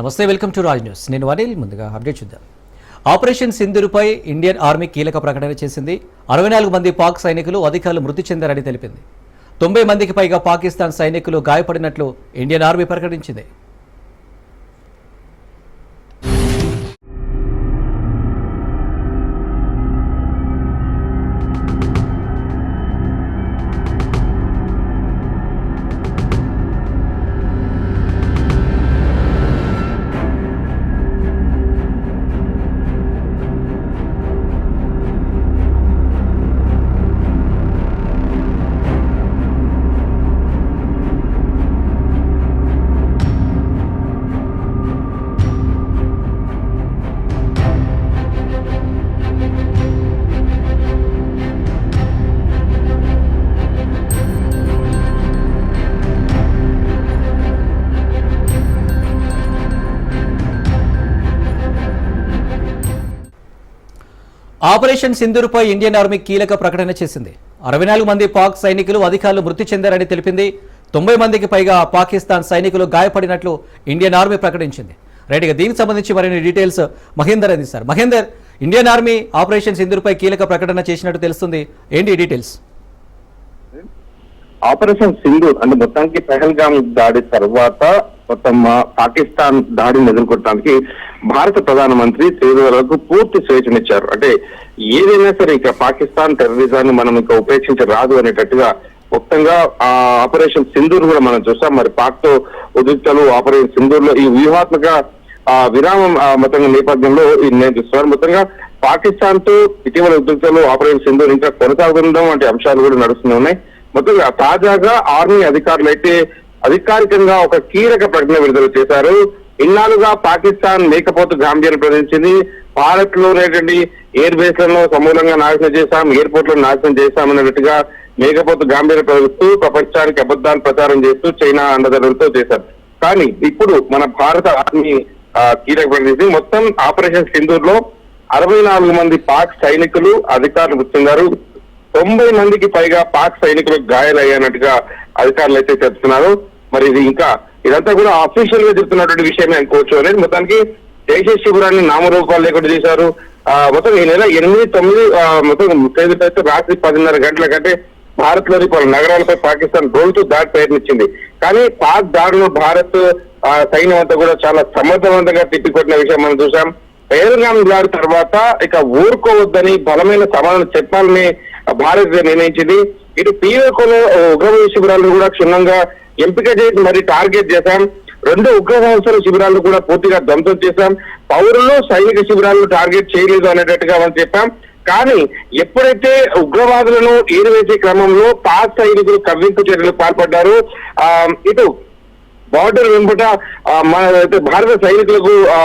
నమస్తే welcome to Raj news. నేను అనిల్ ముందుగా అప్డేట్ చూద్దాం. ఆపరేషన్ సింధూరుపై ఇండియన్ ఆర్మీ కీలక ప్రకటన చేసింది. అరవై నాలుగు మంది పాక్ సైనికులు అధికారులు మృతి చెందారని తెలిపింది. తొంభై మందికి పైగా పాకిస్తాన్ సైనికులు గాయపడినట్లు ఇండియన్ ఆర్మీ ప్రకటించింది. ఆపరేషన్ సింధూర్పై ఇండియన్ ఆర్మీ కీలక ప్రకటన చేసింది. అరవై నాలుగు మంది పాక్ సైనికులు అధికారులు మృతి చెందారని తెలిపింది. తొంభై మందికి పైగా పాకిస్తాన్ సైనికులు గాయపడినట్లు ఇండియన్ ఆర్మీ ప్రకటించింది. రైట్గా దీనికి సంబంధించి మరిన్ని డీటెయిల్స్ మహేందర్ అందిస్తారు మహేందర్ ఇండియన్ ఆర్మీ ఆపరేషన్ సింధూర్పై కీలక ప్రకటన చేసినట్టు తెలుస్తుంది. ఏంటి డీటెయిల్స్? ఆపరేషన్ సింధూర్ అంటే మొత్తానికి పెహల్గాం దాడి తర్వాత మొత్తం పాకిస్తాన్ దాడిని ఎదుర్కొనడానికి భారత ప్రధానమంత్రి శ్రీధర్లకు పూర్తి స్వేచ్ఛనిచ్చారు. అంటే ఏదైనా సరే ఇక పాకిస్తాన్ టెర్రరిజాన్ని మనం ఇంకా ఉపేక్షించరాదు అనేటట్టుగా మొత్తంగా ఆ ఆపరేషన్ సింధూర్ కూడా మనం చూస్తాం. మరి పాక్తో ఉద్రిక్తలు ఆపరేషన్ సింధూర్లో ఈ వ్యూహాత్మక ఆ విరామం మొత్తంగా నేపథ్యంలో ఈ నేను చూస్తున్నాను మొత్తంగా పాకిస్తాన్తో ఇటీవల ఉద్రిక్తలు ఆపరేషన్ సింధూర్ ఇంకా కొనసాగుతుండడం వంటి అంశాలు కూడా నడుస్తూనే ఉన్నాయి. మొత్తంగా తాజాగా ఆర్మీ అధికారులు అయితే అధికారికంగా ఒక కీలక ప్రకటన విడుదల చేశారు. ఇన్నాళ్ళుగా పాకిస్తాన్ లేకపోతే గాంభీర్యం ప్రదర్శించింది. భారత్ లోనేటువంటి ఎయిర్ బేస్లను సమూలంగా నాశనం చేశాం ఎయిర్పోర్ట్లను నాశనం చేశామన్నట్టుగా మేకపోతు గాంభీర్యం ప్రదర్శిస్తూ ప్రపంచానికి అబద్ధాలు ప్రచారం చేస్తూ చైనా అండదండలతో చేశారు. కానీ ఇప్పుడు మన భారత ఆర్మీ కీలక ప్రకటించింది మొత్తం ఆపరేషన్ సింధూర్లో అరవై నాలుగు మంది పాక్ సైనికులు అధికారులు గుర్తున్నారు తొంభై మందికి పైగా పాక్ సైనికులకు గాయాలయ్యానట్టుగా అధికారులు అయితే చెప్తున్నారు. మరి ఇది ఇంకా ఇదంతా కూడా అఫీషియల్గా చెప్తున్నటువంటి విషయమే అనుకోవచ్చు అనేది. మొత్తానికి దేశీయ శిబిరాన్ని నామరూపాలు లేకుండా చేశారు. ఆ, మొత్తం ఈ నెల ఎనిమిది తొమ్మిది మొత్తం తేదీతో అయితే రాత్రి పదిన్నర గంటల కంటే భారత్లోని పలు నగరాలపై పాకిస్తాన్ రోజు దాడి ప్రయత్నించింది. కానీ పాక్ దాడులు భారత్ ఆ, సైన్యం అంతా కూడా చాలా సమర్థవంతంగా తిప్పికొట్టిన విషయం మనం చూసాం పేరుగాం దాడి తర్వాత ఇక ఊరుకోవద్దని బలమైన సమాధానం చెప్పాలని భారత్ నిర్ణయించింది. ఇటు పీఓకోలో ఉగ్రవాద శిబిరాలను కూడా క్షుణ్ణంగా ఎంపిక చేసి మరి టార్గెట్ చేశాం. రెండు ఉగ్రవాద శిబిరాలను కూడా పూర్తిగా ధ్వంసం చేశాం. పౌరులు సైనిక శిబిరాలను టార్గెట్ చేయలేదు అనేటట్టుగా మనం చెప్పాం. కానీ ఎప్పుడైతే ఉగ్రవాదులను ఏరివేసే క్రమంలో పాక్ సైనికులు కవ్వింపు చర్యలు పాల్పడ్డారు ఇటు బార్డర్ వెంబట మన అయితే భారత సైనికులకు ఆ,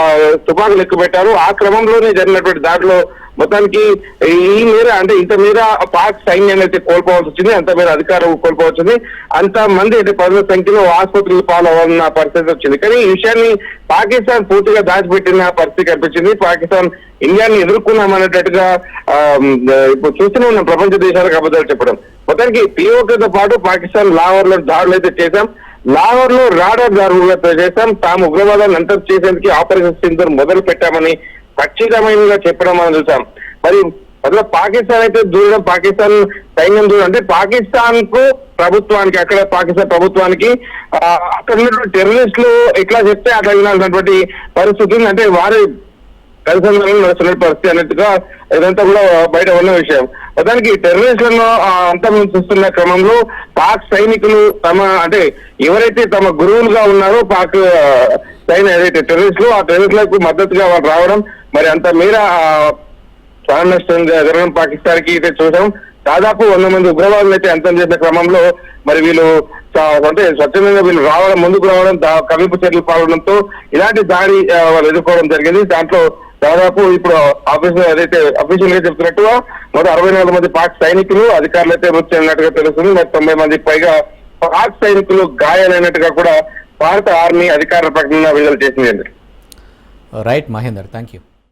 తుపాకులు ఎక్కువ పెట్టారు ఆ క్రమంలోనే జరిగినటువంటి దాడిలో మొత్తానికి ఈ మేర అంటే ఇంత మేర పాక్ సైన్యాన్ని అయితే కోల్పోవాల్సి వచ్చింది అంత మేర అధికారం కోల్పోవాల్సి వచ్చింది. అంత మంది అయితే పదుల సంఖ్యలో ఆసుపత్రులు పాలవన్న పరిస్థితి వచ్చింది. కానీ ఈ విషయాన్ని పాకిస్తాన్ పూర్తిగా దాచిపెట్టిన పరిస్థితి కనిపించింది. పాకిస్తాన్ ఇండియాని ఎదుర్కొన్నామనేటట్టుగా ఇప్పుడు చూస్తూనే ఉన్నాం ప్రపంచ దేశాలకు అబద్ధాలు చెప్పడం. మొత్తానికి పిఓకేతో పాటు పాకిస్తాన్ లాహోర్లో దాడులు అయితే చేశాం. లాహోర్లో రాడార్ దారులుగా చేశాం. తాము ఉగ్రవాదాన్ని అంతం చేసేందుకు ఆపరేషన్ సింధూర్ మొదలు పెట్టామని ఖచ్చితమైనగా చెప్పడం మనం చూసాం. మరి అందులో పాకిస్తాన్ అయితే దూరం పాకిస్తాన్ సైన్యం దూరం. అంటే పాకిస్తాన్కు ప్రభుత్వానికి అక్కడ పాకిస్తాన్ ప్రభుత్వానికి అక్కడ ఉన్నటువంటి టెర్రరిస్టులు ఎట్లా చెప్తే అట్లా వినాల్సినటువంటి పరిస్థితి ఉంది. అంటే వారి కలిసి నడుస్తున్న పరిస్థితి అన్నట్టుగా ఇదంతా కూడా బయట ఉన్న విషయం. మొత్తానికి టెర్రరిస్టులను అంతా అంతం చూస్తున్న క్రమంలో పాక్ సైనికులు తమ అంటే ఎవరైతే తమ గురువులుగా ఉన్నారో పాక్ సైన్ ఏదైతే టెర్రరిస్టులు ఆ టెర్రరిస్టులకు మద్దతుగా వాళ్ళు రావడం మరి అంత మీర ప్రాణ నష్టం జరగడం పాకిస్తాన్కి అయితే చూసాం. దాదాపు వంద మంది ఉగ్రవాదులు అయితే అంతం చేసిన క్రమంలో మరి వీళ్ళు అంటే స్వచ్ఛందంగా వీళ్ళు రావడం ముందుకు రావడం కవిపు కవింపు చర్యలు పాల్గొనడంతో ఇలాంటి దాడి వాళ్ళు ఎదుర్కోవడం జరిగింది. దాంట్లో దాదాపు ఇప్పుడు ఆఫీస్ ఏదైతే అఫీషియల్గా చెప్తున్నట్టుగా మొదటి అరవై నాలుగు మంది పాక్ సైనికులు అధికారులు అయితే మృతి చెందినట్టుగా తెలుస్తుంది. మరి తొంభై మంది పైగా పాక్ సైనికులు గాయాలైనట్టుగా కూడా భారత ఆర్మీ అధికార ప్రకటన విడుదల చేసింది. రైట్ మహేందర్. Thank you